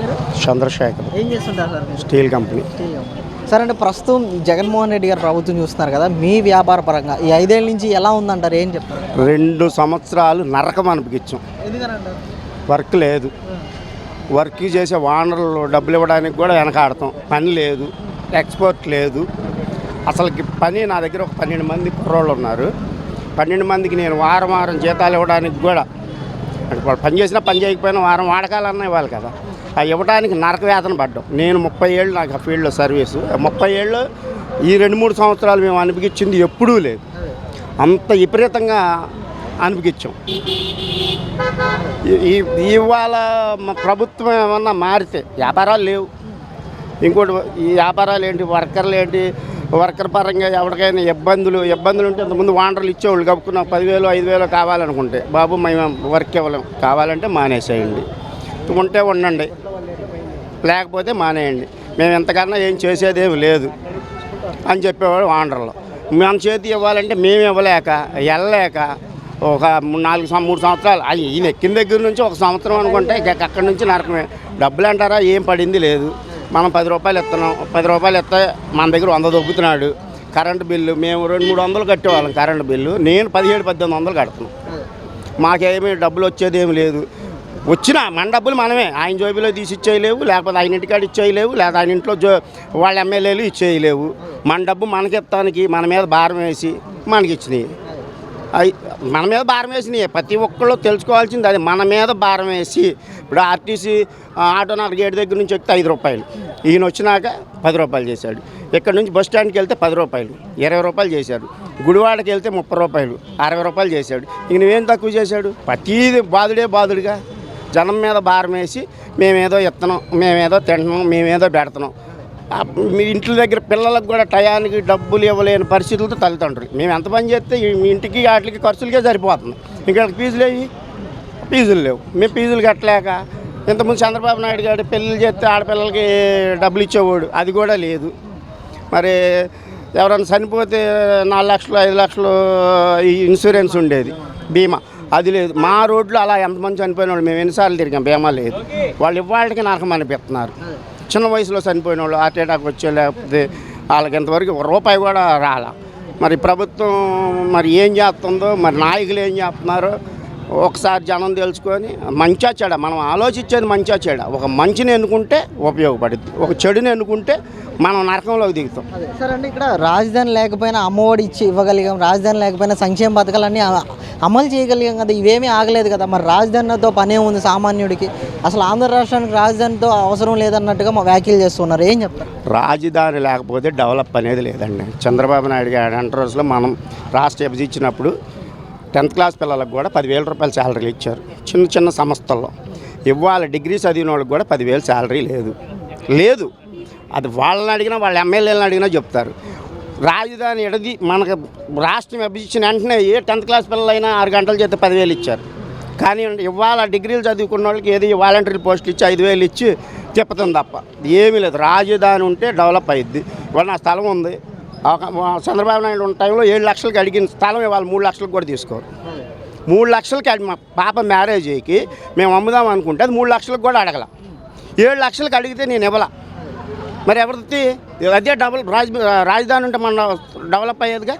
పేరు? చంద్రశేఖర్. ఏం చేస్తుంటారు సార్ మీరు? Steel company. సార్ అంటే ప్రస్తుతం ఈ జగన్మోహన్ రెడ్డి గారు ప్రభుత్వం చూస్తున్నారు కదా మీ వ్యాపార పరంగా ఈ ఐదేళ్ళ నుంచి ఎలా ఉందంటారు? ఏం చెప్తారు? రెండు సంవత్సరాలు నరకం అనిపించాం ఎందుకనంటారు? వర్క్ లేదు. వర్క్ చేసే వానరులు డబ్బులు ఇవ్వడానికి కూడా వెనకాడతాం. పని లేదు. ఎక్స్పోర్ట్ లేదు. అసలుకి పని నా దగ్గర ఒక పన్నెండు మంది కుర్రోళ్ళు ఉన్నారు. పన్నెండు మందికి నేను వారం వారం జీతాలు ఇవ్వడానికి కూడా అంటే వాళ్ళు పని చేసినా పని చేయకపోయినా వారం వాడకాలన్నా ఇవ్వాలి కదా. అవి ఇవ్వడానికి నరక వేతన పడ్డాం. నేను ముప్పై ఏళ్ళు నాకు ఆ ఫీల్డ్లో సర్వీసు. ముప్పై ఏళ్ళు ఈ రెండు మూడు సంవత్సరాలు మేము అనిపించింది ఎప్పుడూ లేదు. అంత విపరీతంగా అనిపించాం ఈ- ఇవాళ మా ప్రభుత్వం ఏమన్నా మారితే వ్యాపారాలు లేవు. ఇంకోటి ఈ వ్యాపారాలు ఏంటి వర్కర్లు ఏంటి వర్కర్ పరంగా ఎవరికైనా ఇబ్బందులు ఇబ్బందులు ఉంటే ఇంతకుముందు వాండర్లు ఇచ్చేవాళ్ళు కప్పుకున్న పదివేలు ఐదు వేలు కావాలనుకుంటే. బాబు మేము వర్క్ ఇవ్వలేం. కావాలంటే మానేసేయండి. ఉంటే ఉండండి. లేకపోతే మానేయండి. మేము ఎంతకన్నా ఏం చేసేదేమి లేదు అని చెప్పేవాడు ఓనర్లు మన చేతి ఇవ్వాలంటే మేము ఇవ్వలేక వెళ్ళలేక ఒక నాలుగు మూడు సంవత్సరాలు. అవి ఈయన ఎక్కిన దగ్గర నుంచి ఒక సంవత్సరం అనుకుంటే అక్కడి నుంచి నరకమే. డబ్బులు అంటారా? ఏం పడింది లేదు. మనం పది రూపాయలు ఇస్తున్నాం. పది రూపాయలు ఇస్తే మన దగ్గర వంద దొబ్బుతున్నాడు. కరెంటు బిల్లు మేము రెండు మూడు వందలు కట్టేవాళ్ళం కరెంటు బిల్లు. నేను పదిహేడు పద్దెనిమిది వందలు కడుతున్నాం. మాకేమీ డబ్బులు వచ్చేది ఏమి లేదు. వచ్చినా మన డబ్బులు మనమే. ఆయన జోబీలో తీసి ఇచ్చేయలేవు లేకపోతే ఆయన ఇంటికాడ ఇచ్చేయలేవు లేదా ఆయన ఇంట్లో జో వాళ్ళ ఎమ్మెల్యేలు ఇచ్చేయలేవు. మన డబ్బు మనకిస్తానికి మన మీద భారం వేసి మనకి ఇచ్చినాయి. మన మీద భారం వేసినాయి. ప్రతి ఒక్కళ్ళు తెలుసుకోవాల్సింది అది. మన మీద భారం వేసి ఇప్పుడు ఆర్టీసీ ఆటో నాకు గేట్ దగ్గర నుంచి ఎక్కితే ఐదు రూపాయలు. ఈయన వచ్చినాక పది రూపాయలు చేశాడు. ఇక్కడ నుంచి బస్ స్టాండ్కి వెళ్తే పది రూపాయలు ఇరవై రూపాయలు చేశాడు. గుడివాడకి వెళ్తే ముప్పై రూపాయలు అరవై రూపాయలు చేశాడు. ఇంక నువ్వేం తక్కువ చేశాడు? ప్రతీది బాధుడే బాధుడుగా జనం మీద భారం వేసి మేమేదో ఇస్తున్నాం మేమేదో తింటున్నాం మేమేదో పెడుతున్నాం. మీ ఇంటి దగ్గర పిల్లలకు కూడా టయానికి డబ్బులు ఇవ్వలేని పరిస్థితులతో తల్లిదండ్రులు. మేము ఎంత పని చేస్తే మీ ఇంటికి వాటికి ఖర్చులకే సరిపోతుంది. ఇంకా ఫీజులు ఏవి? ఫీజులు లేవు. మేము ఫీజులు కట్టలేక ఇంతకుముందు చంద్రబాబు నాయుడు గారు పెళ్ళిళ్ళు చేస్తే ఆడపిల్లలకి డబ్బులు ఇచ్చేవాడు. అది కూడా లేదు. మరి ఎవరైనా చనిపోతే నాలుగు లక్షలు ఐదు లక్షలు ఇన్సూరెన్స్ ఉండేది బీమా. అది లేదు. మా రోడ్లో అలా ఎంతమంది చనిపోయిన వాళ్ళు మేము ఎన్నిసార్లు తిరిగాం బీమా లేదు. వాళ్ళు ఇవాళకి నరకం అనిపిస్తున్నారు. చిన్న వయసులో చనిపోయిన వాళ్ళు హార్ట్ అటాక్ వచ్చే లేకపోతే వాళ్ళకి ఇంతవరకు రూపాయి కూడా రాలా. మరి ప్రభుత్వం మరి ఏం చేస్తుందో మరి నాయకులు ఏం చేస్తున్నారో ఒకసారి జనం తెలుసుకొని మంచా చెడ మనం ఆలోచించేది మంచా చెడ. ఒక మంచిని ఎన్నుకుంటే ఉపయోగపడుద్ది. ఒక చెడుని ఎన్నుకుంటే మనం నరకంలోకి దిగుతాం. అదే సార్ అంటే ఇక్కడ రాజధాని లేకపోయినా అమ్మఒడి ఇచ్చి ఇవ్వగలిగాం రాజధాని లేకపోయినా సంక్షేమ పథకాలన్నీ అమలు చేయగలిగాం కదా ఇవేమీ ఆగలేదు కదా. మరి రాజధానితో పనే ఉంది సామాన్యుడికి. అసలు ఆంధ్ర రాష్ట్రానికి రాజధానితో అవసరం లేదన్నట్టుగా మా వ్యాఖ్యలు చేస్తున్నారు. ఏం చెప్తారు? రాజధాని లేకపోతే డెవలప్ అనేది లేదండి. చంద్రబాబు నాయుడు గారి ఎంటర్ రోజులో మనం రాష్ట్ర విభజించినప్పుడు టెన్త్ క్లాస్ పిల్లలకు కూడా పదివేల రూపాయల శాలరీలు ఇచ్చారు. చిన్న చిన్న సంస్థల్లో. ఇవాళ డిగ్రీ చదివిన వాళ్ళకి కూడా పదివేలు శాలరీ లేదు. లేదు. అది వాళ్ళని అడిగినా వాళ్ళ ఎమ్మెల్యేలను అడిగినా చెప్తారు. రాజధాని ఎడది మనకు రాష్ట్రం విభజించిన వెంటనే ఏ టెన్త్ క్లాస్ పిల్లలైనా ఆరు గంటలు చేస్తే పదివేలు ఇచ్చారు. కానీ ఇవాళ డిగ్రీలు చదువుకున్న వాళ్ళకి ఏది వాలంటరీ పోస్టులు ఇచ్చి ఐదు వేలు ఇచ్చి తిప్పుతుంది తప్ప. ఏమీ లేదు. రాజధాని ఉంటే డెవలప్ అయ్యిద్ది ఇవాళ నా స్థలం ఉంది. చంద్రబాబు నాయుడు ఉన్న టైంలో ఏడు లక్షలకి అడిగిన స్థలం ఇవాళ మూడు లక్షలకు కూడా తీసుకోరు. మూడు లక్షలకి అడి- మా పాప మ్యారేజ్కి మేము అమ్ముదాం అనుకుంటే అది మూడు లక్షలకు కూడా అడగల. ఏడు లక్షలకు అడిగితే నేను ఇవ్వలా. మరి ఎవరిది? అదే డబుల్ రాజ రాజధాని ఉంటే మన డెవలప్ అయ్యేదిగా?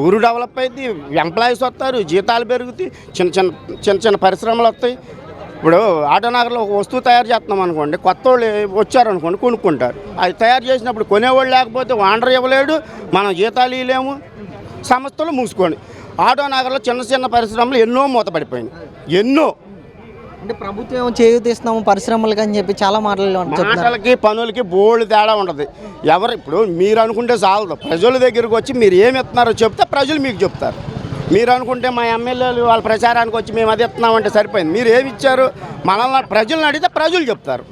ఊరు డెవలప్ అయ్యింది ఎంప్లాయీస్ వస్తారు జీతాలు పెరుగుతాయి చిన్న చిన్న చిన్న చిన్న పరిశ్రమలు వస్తాయి. ఇప్పుడు ఆటోనగర్లో ఒక వస్తువు తయారు చేస్తున్నాం అనుకోండి కొత్త వాళ్ళు వచ్చారనుకోండి కొనుక్కుంటారు. అది తయారు చేసినప్పుడు కొనేవాళ్ళు లేకపోతే వాండర్ ఇవ్వలేడు మనం జీతాలు ఇవ్వలేము సంస్థలు మూసుకోండి. ఆటోనగర్లో చిన్న చిన్న పరిశ్రమలు ఎన్నో మూతపడిపోయినాయి. ఎన్నో. అంటే ప్రభుత్వం ఏమో చేయూతిస్తున్నాము పరిశ్రమలకు అని చెప్పి చాలా మాటలు మాటలకి పనులకి బోల్డ్ తేడా ఉంటుంది ఎవరు ఇప్పుడు మీరు అనుకుంటే చాలదు. ప్రజల దగ్గరికి వచ్చి మీరు ఏమి ఇస్తున్నారో చెప్తే ప్రజలు మీకు చెప్తారు. మీరు అనుకుంటే మా ఎమ్మెల్యేలు వాళ్ళ ప్రచారానికి వచ్చి మేము అది ఇస్తున్నామంటే సరిపోయింది. మీరు ఏమి ఇచ్చారు? మనల్ని ప్రజలను అడిగితే ప్రజలు చెప్తారు.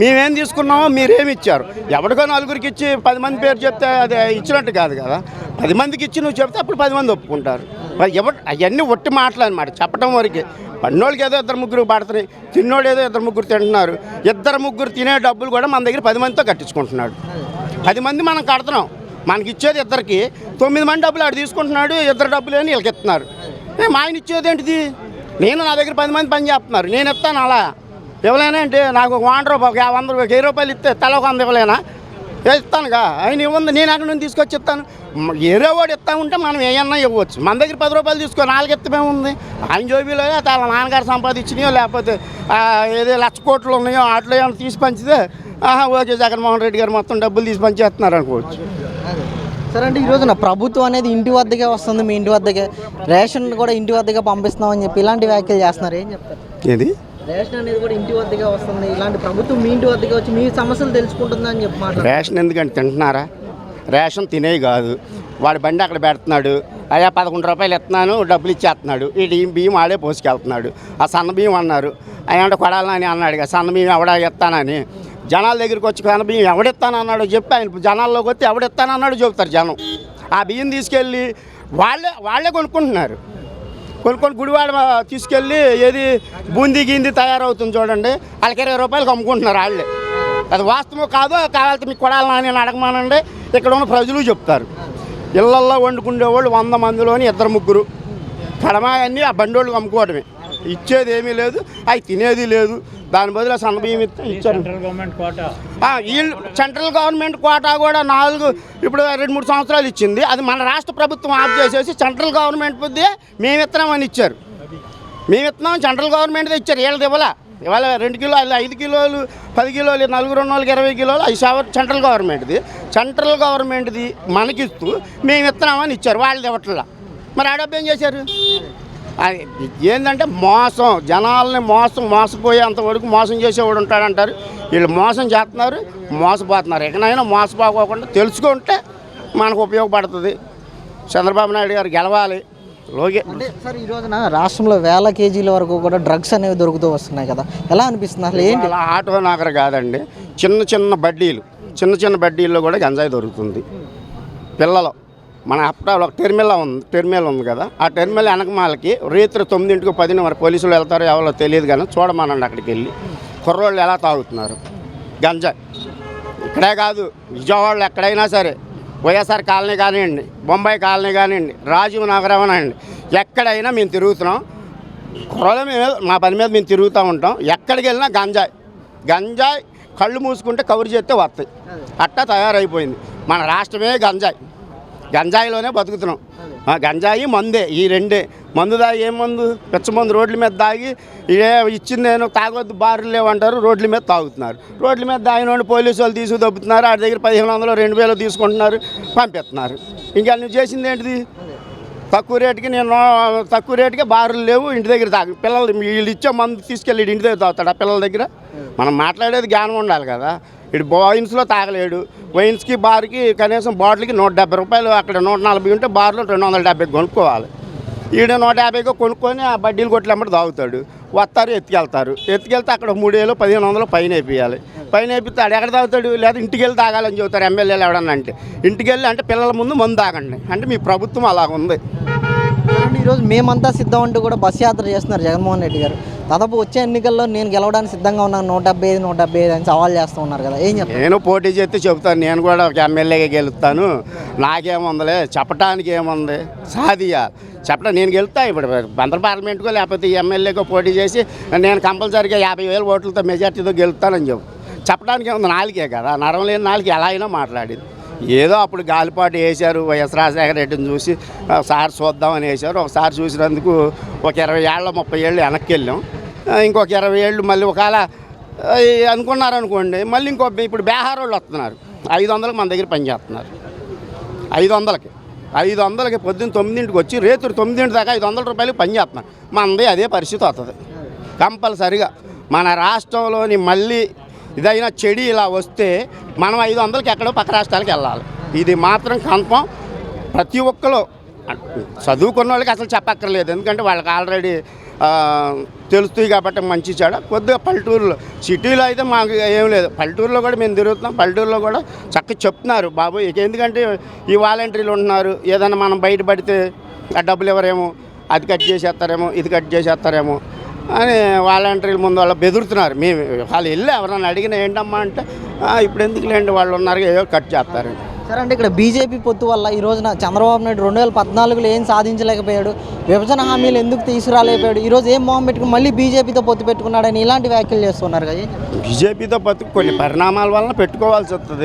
మేమేం తీసుకున్నామో మీరేమి ఇచ్చారు? ఎవరికో నలుగురికి ఇచ్చి పది మంది పేరు చెప్తే అది ఇచ్చినట్టు కాదు కదా. పది మందికి ఇచ్చి నువ్వు చెప్తే అప్పుడు పది మంది ఒప్పుకుంటారు. మరి ఎవరు అవన్నీ ఒట్టి మాటలు చెప్పడం వరకే. పన్నోళ్ళకి ఏదో ఇద్దరు ముగ్గురు పడుతున్నాయి. తిన్నోడు ఏదో ఇద్దరు ముగ్గురు తింటున్నారు. ఇద్దరు ముగ్గురు తినే డబ్బులు కూడా మన దగ్గర పది మందితో కట్టించుకుంటున్నాడు. పది మంది మనం కడుతున్నాం. మనకి ఇచ్చేది ఇద్దరికి. తొమ్మిది మంది డబ్బులు ఆడు తీసుకుంటున్నాడు ఇద్దరు డబ్బులు అని వీళ్ళకి ఇస్తున్నారు. మా ఆయన ఇచ్చేది ఏంటిది? నేను నా దగ్గర పది మంది పని చేస్తున్నారు. నేను ఇస్తాను అలా. ఇవ్వలేనా అంటే నాకు ఒక వంద రూపాయలు వంద రూపాయలు వెయ్యి రూపాయలు ఇస్తే తల ఒక వంద ఇవ్వలేనా? ఏ ఇస్తానుగా. ఆయన ఇవ్వండి నేను అక్కడ నుంచి తీసుకొచ్చి ఇస్తాను. ఏరే వాడు ఇస్తా ఉంటే మనం ఏమన్నా ఇవ్వచ్చు. మన దగ్గర పది రూపాయలు తీసుకో నాలుగు ఉంది. ఆయన జోబీలో తన నాన్నగారు సంపాదించినాయో లేకపోతే ఏదో లక్ష కోట్లు ఉన్నాయో వాటిలో ఏమైనా తీసి పంచితే ఆహా ఓకే జగన్మోహన్ రెడ్డి గారు మొత్తం డబ్బులు తీసి పంచేస్తున్నారు అనుకోవచ్చు. సరే అంటే ఈ రోజున ప్రభుత్వం అనేది ఇంటి వద్దకే వస్తుంది మీ ఇంటి వద్దకే. రేషన్ కూడా ఇంటి వద్దకే పంపిస్తున్నామని చెప్పి ఇలాంటి వ్యాఖ్యలు చేస్తున్నారు ఏం చెప్తారు? ఏది? రేషన్ అనేది కూడా ఇంటి వద్దకే వస్తుంది ఇలాంటి ప్రభుత్వం మీ ఇంటి వద్దకే వచ్చి మీ సమస్యలు తెలుసుకుంటుందని చెప్పి రేషన్ ఎందుకంటే తింటున్నారా? రేషన్ తినేవి కాదు. వాడి బండి అక్కడ పెడుతున్నాడు. అయ్యా పదకొండు రూపాయలు ఇస్తున్నాను డబ్బులు ఇచ్చేస్తున్నాడు. ఈ బియ్యం ఆడే పోసుకెళ్తున్నాడు. ఆ సన్న బియ్యం అన్నారు. అయ్యంటే కొడాలని అన్నాడు కదా సన్న బియ్యం ఎవడ ఇస్తానని. జనాల దగ్గరికి వచ్చి కానీ బియ్యం ఎవడిస్తానన్నాడో చెప్పి ఆయన జనాల్లోకి వస్తే ఎవడిస్తానన్నాడు చెబుతారు జనం. ఆ బియ్యం తీసుకెళ్ళి వాళ్ళే వాళ్ళే కొనుక్కుంటున్నారు. కొనుక్కొని గుడివాడ తీసుకెళ్ళి ఏది బూందీ గింది తయారవుతుంది చూడండి వాళ్ళకి ఇరవై రూపాయలకు అమ్ముకుంటున్నారు వాళ్ళే. అది వాస్తవం కాదో కావాలంటే మీకు కొడాలని నేను అడగమానండి ఇక్కడ ఉన్న ప్రజలు చెప్తారు. ఇళ్ళల్లో వండుకునేవాళ్ళు వంద మందిలోని ఇద్దరు ముగ్గురు. కడమ అన్నీ ఆ బండోళ్ళు అమ్ముకోవడమే. ఇచ్చేది ఏమీ లేదు అవి తినేది లేదు. దాని బదులు ఆ సన్న బియ్యం ఇస్తే ఇచ్చారు వీళ్ళు సెంట్రల్ గవర్నమెంట్ కోటా కూడా నాలుగు ఇప్పుడు రెండు మూడు సంవత్సరాలు ఇచ్చింది. అది మన రాష్ట్ర ప్రభుత్వం ఆఫ్ చేసేసి సెంట్రల్ గవర్నమెంట్ బుద్ధి మేము ఇస్తున్నామని ఇచ్చారు. మేము ఇస్తున్నాం సెంట్రల్ గవర్నమెంట్ ఇచ్చారు. వీళ్ళది ఇవ్వాల? ఇవాళ రెండు కిలోలు ఐదు కిలోలు పది కిలోలు నలుగురు రెండు వాళ్ళకి ఇరవై కిలోలు అవి సెంట్రల్ గవర్నమెంట్ది సెంట్రల్ గవర్నమెంట్ది మనకిస్తూ మేము ఇస్తున్నామని ఇచ్చారు. వాళ్ళది ఇవ్వట్లా. మరి ఆ డబ్బు ఏం చేశారు? ఏంటంటే మోసం జనాల్ని మోసం మోసపోయేంత వరకు మోసం చేసేవాడు ఉంటాడంటారు. వీళ్ళు మోసం చేస్తున్నారు మోసపోతున్నారు. ఎక్కడైనా మోసపోకోకుండా తెలుసుకుంటే మనకు ఉపయోగపడుతుంది. చంద్రబాబు నాయుడు గారు గెలవాలి. లోగే అంటే సార్ ఈ రోజున రాష్ట్రంలో వేల కేజీల వరకు కూడా డ్రగ్స్ అనేవి దొరుకుతూ వస్తున్నాయి కదా. ఎలా అనిపిస్తుంది అసలు? ఏంటి? అలా ఆటో నగర్ కాదండి. చిన్న చిన్న బడ్డీలు చిన్న చిన్న బడ్డీల్లో కూడా గంజాయి దొరుకుతుంది. పిల్లలు. మన అప్ప ఒక టెర్మినల్ ఉంది టెర్మినల్ ఉంది కదా. ఆ టెర్మినల్ వెనకమాలకి రేత్రి తొమ్మిదింటికి పదిన మరి పోలీసులు వెళ్తారో ఎవరో తెలియదు కానీ చూడమనండి అక్కడికి వెళ్ళి. కుర్రోళ్ళు ఎలా తాగుతున్నారు? గంజా. ఇక్కడే కాదు విజయవాడలో ఎక్కడైనా సరే వైఎస్ఆర్ కాలనీ కానివ్వండి బొంబాయి కాలనీ కానివ్వండి రాజీవ్ నగరం అనండి ఎక్కడైనా మేము తిరుగుతున్నాం. కుర్రల మీద మా పని మీద మేము తిరుగుతూ ఉంటాం. ఎక్కడికి వెళ్ళినా గంజాయి. గంజాయి కళ్ళు మూసుకుంటే కవర్ చేస్తే వస్తాయి. అట్టా తయారైపోయింది. మన రాష్ట్రమే గంజాయి. గంజాయిలోనే బతుకుతున్నాం. ఆ, గంజాయి మందే ఈ రెండే. మందు దాగి ఏం మందు? పిచ్చ మందు రోడ్ల మీద దాగి ఏ ఇచ్చింది నేను తాగొద్దు బారులు లేవంటారు రోడ్ల మీద తాగుతున్నారు. రోడ్ల మీద దాగిన పోలీసు వాళ్ళు తీసుకు దొబ్బుతున్నారు ఆడి దగ్గర పదిహేను వందలు రెండు వేలు తీసుకుంటున్నారు పంపిస్తున్నారు. ఇంకా నువ్వు చేసింది ఏంటిది? తక్కువ రేటుకి నేను తక్కువ రేటుకి బారులు లేవు ఇంటి దగ్గర తాగు పిల్లలు వీళ్ళు ఇచ్చే మందు తీసుకెళ్ళి ఇంటి దగ్గర తాగుతాడు ఆ పిల్లల దగ్గర. మనం మాట్లాడేది జ్ఞానం ఉండాలి కదా. ఇటు వైన్స్లో తాగలేడు. వైన్స్కి బార్కి కనీసం బాటిల్కి నూట డెబ్బై రూపాయలు అక్కడ నూట నలభై ఉంటే బార్లో రెండు వందల డెబ్బై కొనుక్కోవాలి. ఈడ నూట యాభైగా కొనుక్కొని ఆ బడ్డీలు కొట్లమ్మటి తాగుతాడు. వస్తారు ఎత్తుకెళ్తారు. ఎత్తుకెళ్తే అక్కడ మూడేళ్ళు పదిహేను వందలు పైన వేపియాలి పైన వేపిస్తే ఎక్కడ తాగుతాడు? లేదా ఇంటికి వెళ్ళి తాగాలని చెబుతారు ఎమ్మెల్యేలు ఎవడన్నా అంటే. ఇంటికి వెళ్ళి అంటే పిల్లల ముందు మందు తాగండి. అంటే మీ ప్రభుత్వం అలా ఉంది చూడండి, ఈరోజు మేమంతా సిద్ధం అంటూ కూడా బస్ యాత్ర చేస్తున్నారు జగన్మోహన్ రెడ్డి గారు. దాదాపు వచ్చే ఎన్నికల్లో నేను గెలవడానికి సిద్ధంగా ఉన్నాను. నూట డెబ్బై ఐదు నూట డెబ్బై ఐదు అని సవాల్ చేస్తూ ఉన్నారు కదా. ఏం చెప్తాను నేను పోటీ చేస్తే చెప్తాను నేను కూడా ఒక ఎమ్మెల్యేగా గెలుస్తాను. నాకేముందిలే? చెప్పడానికి ఏముంది? సాదియా చెప్పడం నేను గెలుస్తా. ఇప్పుడు బందర్ పార్లమెంట్కో లేకపోతే ఎమ్మెల్యేకో పోటీ చేసి నేను కంపల్సరీగా యాభై వేల ఓట్లతో మెజార్టీతో గెలుస్తానని చెప్పు. చెప్పడానికి ఏముంది? నాలుగే కదా. నడవలేని లేని నాలుగు ఎలా అయినా మాట్లాడింది. ఏదో అప్పుడు గాలిపాటు వేశారు వైఎస్ రాజశేఖర రెడ్డిని చూసి ఒకసారి చూద్దామని వేశారు. ఒకసారి చూసినందుకు ఒక ఇరవై ఏళ్ళ ముప్పై ఏళ్ళు వెనక్కి వెళ్ళాం. ఇంకొక ఇరవై ఏళ్ళు మళ్ళీ ఒకవేళ అనుకున్నారనుకోండి అనుకున్నారు అనుకోండి మళ్ళీ ఇంకో ఇప్పుడు బీహార్ వాళ్ళు వస్తున్నారు. ఐదు వందలకు మన దగ్గర పనిచేస్తున్నారు ఐదు వందలకి. ఐదు వందలకి పొద్దున్న తొమ్మిదింటికి వచ్చి రేతుడు తొమ్మిదింటి దాకా ఐదు వందల రూపాయలు పనిచేస్తున్నారు మనది అదే పరిస్థితి వస్తుంది కంపల్సరిగా మన రాష్ట్రంలోని మళ్ళీ ఇదైనా చెడి ఇలా వస్తే మనం ఐదు వందలకి ఎక్కడో పక్క రాష్ట్రాలకు వెళ్ళాలి. ఇది మాత్రం కన్ఫామ్ ప్రతి ఒక్కరు చదువుకున్న వాళ్ళకి అసలు చెప్పక్కర్లేదు. ఎందుకంటే వాళ్ళకి ఆల్రెడీ తెలుస్తాయి కాబట్టి మంచి చెడ. కొద్దిగా పల్లెటూరులో సిటీలో అయితే మాకు ఏం లేదు. పల్లెటూరులో కూడా మేము తిరుగుతున్నాం. పల్లెటూరులో కూడా చక్కగా చెప్తున్నారు. బాబు ఇక ఎందుకంటే ఈ వాలంటీర్లు ఉంటున్నారు. ఏదైనా మనం బయటపడితే ఆ డబ్బులు ఎవరేమో అది కట్ చేసేస్తారేమో ఇది కట్ చేసేస్తారేమో. అని వాలంటీర్ల ముందు వాళ్ళు బెదురుతున్నారు. మేము వాళ్ళు వెళ్ళి ఎవరైనా అడిగినా ఏంటమ్మా అంటే "ఆ, ఇప్పుడు ఎందుకు లేండి వాళ్ళు ఉన్నారు ఏదో కట్ చేస్తారు సరే అంటే ఇక్కడ బీజేపీ పొత్తు వల్ల ఈ రోజున చంద్రబాబు నాయుడు రెండు వేల పద్నాలుగులో ఏం సాధించలేకపోయాడు విభజన హామీలు ఎందుకు తీసుకురాలేకపోయాడు ఈ రోజు ఏం మొహం పెట్టుకుని మళ్ళీ బీజేపీతో పొత్తు పెట్టుకున్నాడని ఇలాంటి వ్యాఖ్యలు చేస్తున్నారు కదా? బీజేపీతో బతుకు కొన్ని పరిణామాల వలన పెట్టుకోవాల్సి వస్తుంది.